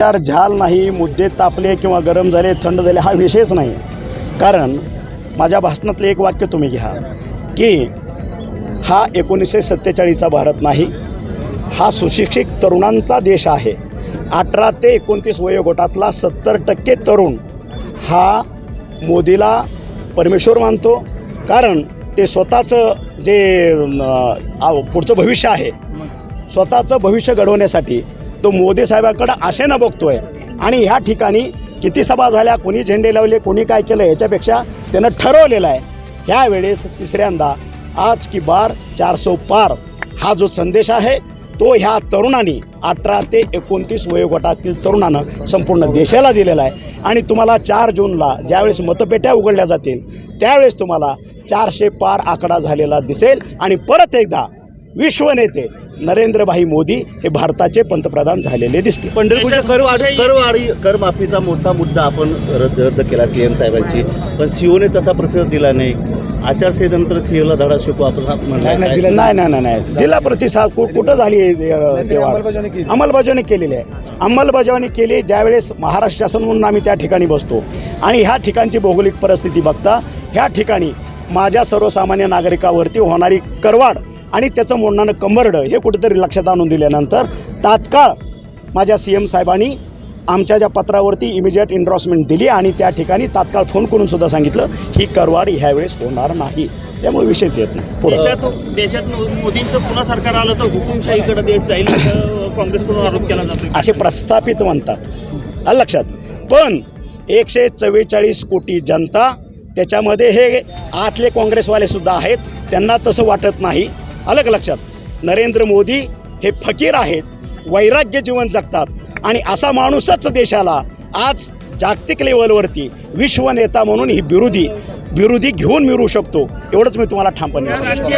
विचार झाल नाही मुद्दे तापले किंवा गरम झाले थंड झाले हा विषयच नाही. कारण माझ्या भाषणातलं एक वाक्य तुम्ही घ्या की हा एकोणीसशे सत्तेचाळीसचा भारत नाही हा सुशिक्षित तरुणांचा देश आहे. अठरा ते एकोणतीस वयोगटातला सत्तर टक्के तरुण हा मोदीला परमेश्वर मानतो. कारण ते स्वतःचं जे पुढचं भविष्य आहे स्वतःचं भविष्य घडवण्यासाठी तो मोदी साहेबाकडं आशेनं बघतोय. आणि ह्या ठिकाणी किती सभा झाल्या कोणी झेंडे लावले कोणी काय केलं याच्यापेक्षा त्यानं ठरवलेलं आहे. ह्यावेळेस तिसऱ्यांदा आज की बार चार सौ पार हा जो संदेश आहे तो ह्या तरुणांनी अठरा ते एकोणतीस वयोगटातील तरुणानं संपूर्ण देशाला दिलेला आहे. आणि तुम्हाला चार जूनला ज्यावेळेस मतपेट्या उघडल्या जातील त्यावेळेस तुम्हाला चारशे पार आकडा झालेला दिसेल. आणि परत एकदा विश्वनेते नरेंद्रभाई मोदी हे भारताचे पंतप्रधान झालेले दिसतील. पंढरपूरच्या करवाढ करवाढी करमाफीचा मोठा मुद्दा आपण रद्द रद्द केला सी एम साहेबांची. पण सीओने तसा प्रतिसाद दिला नाही. आचारसंहितेनंतर सीओला धडा शिकू आपण नाही, नाही, नाही नाही नाही नाही. दिला प्रतिसाद कुठं झाली. अंमलबजावणी केलेली आहे. अंमलबजावणी केली ज्यावेळेस महाराष्ट्र शासन म्हणून आम्ही त्या ठिकाणी बसतो. आणि ह्या ठिकाणची भौगोलिक परिस्थिती बघता ह्या ठिकाणी माझ्या सर्वसामान्य नागरिकावरती होणारी करवाढ आणि त्याचं मोडणारं कंबरडं हे कुठेतरी लक्षात आणून दिल्यानंतर तात्काळ माझ्या सी एम साहेबांनी आमच्या ज्या पत्रावरती इमिजिएट इंड्रॉसमेंट दिली आणि त्या ठिकाणी तात्काळ फोन करून सुद्धा सांगितलं ही करवाढ ह्यावेळेस होणार नाही. त्यामुळे विषयच येत नाही. देशात देशात मोदींचं पुन्हा सरकार आलं तर हुकुमशाहीकडे देश जाईल काँग्रेसकडून आरोप केला जातो असे प्रस्थापित म्हणतात. आलं लक्षात. पण एकशे चव्वेचाळीस कोटी जनता त्याच्यामध्ये हे आतले काँग्रेसवाले सुद्धा आहेत त्यांना तसं वाटत नाही. आलं का लक्षात. नरेंद्र मोदी हे फकीर आहेत वैराग्य जीवन जगतात आणि असा माणूसच देशाला आज जागतिक लेवलवरती विश्वनेता म्हणून ही विरोधी विरोधी घेऊन मिळू शकतो. एवढंच मी तुम्हाला ठामपणे